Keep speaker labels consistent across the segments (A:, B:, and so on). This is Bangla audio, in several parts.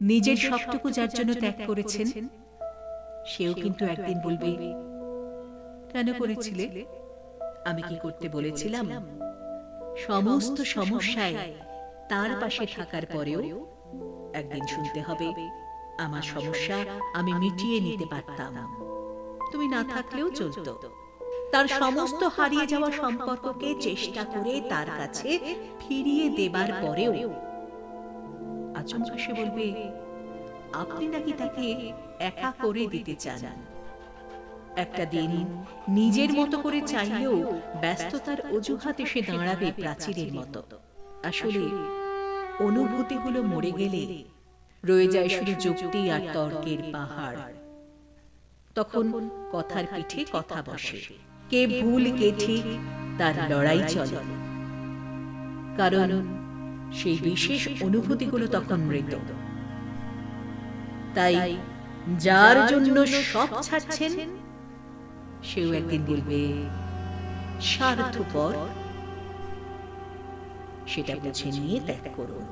A: নিজের সবটুকু যার জন্য ত্যাগ করেছেন সেও কিন্তু একদিন বলবে কেন করেছিলে? আমি কি করতে বলেছিলাম? সমস্ত সমস্যায় তার পাশে থাকার পরেও একদিন শুনতে হবে আমার সমস্যা আমি মিটিয়ে নিতে পারতাম। তুমি না থাকলেও চলতো। তার সমস্ত হারিয়ে যাওয়া সম্পর্ককে চেষ্টা করে তার কাছে ফিরিয়ে দেবার পরেও আচমকা বলবে, আপনি নাকি তাকে একা করে দিতে চান। একটা দিন নিজের মতো করে চাইলেও ব্যস্ততার অজুহাতে সে দাঁড়াবে প্রাচীরের মতো। আসলে অনুভূতিগুলো মরে গেলে রয়ে যায় শুধু যুক্তি আর তর্কের পাহাড়। তখন কথার পিঠে কথা বসে। কে ভুল, কে ঠিক, তার লড়াই চলে। কারণ সেই বিশেষ অনুভূতিগুলো তখন মৃত। তাই যার জন্য সব ছাড়ছেন সেও একদিন বলবে স্বার্থপর সেটা বুঝে নিয়ে ত্যাগ করুন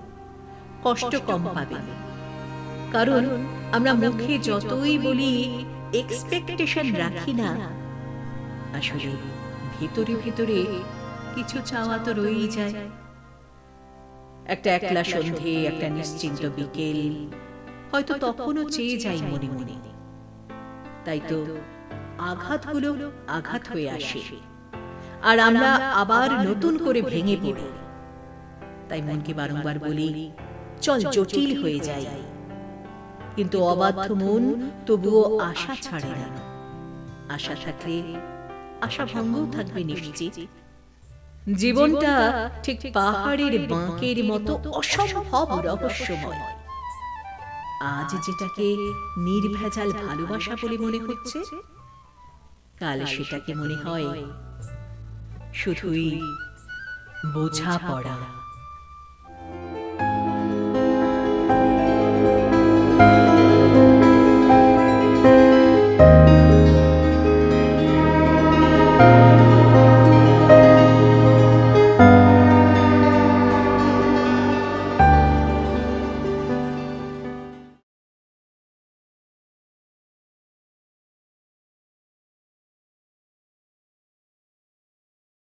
A: কষ্ট কম পাবেন কারণ আমরা মুখে যতই বলি এক্সপেকটেশন রাখি না। আসলে ভেতরে ভেতরে কিছু চাওয়া তো রয়েই যায়। একটা একলা সন্ধে একটা নিশ্চিন্ত বিকেল। হয়তো তখনও চেয়ে যাই মনে মনে। তাই তো আঘাতগুলো আঘাত হয়ে আসে। আর আমরা আবার নতুন করে ভেঙে পড়ি। তাই মনকে বারংবার বলি, চল জটিল হয়ে যায় কিন্তু অবাধ্য মন তবুও আশা ছাড়ে না। আশা থাকলে আশা ভঙ্গও থাকবে নিশ্চিত। জীবনটা ঠিক পাহাড়ের বাঁকের মতো অসম্ভব রহস্যময়। আজ যেটাকে নির্ভেজাল ভালোবাসা বলে মনে হচ্ছে কাল সেটাকে মনে হয় শুধুই বোঝা পড়া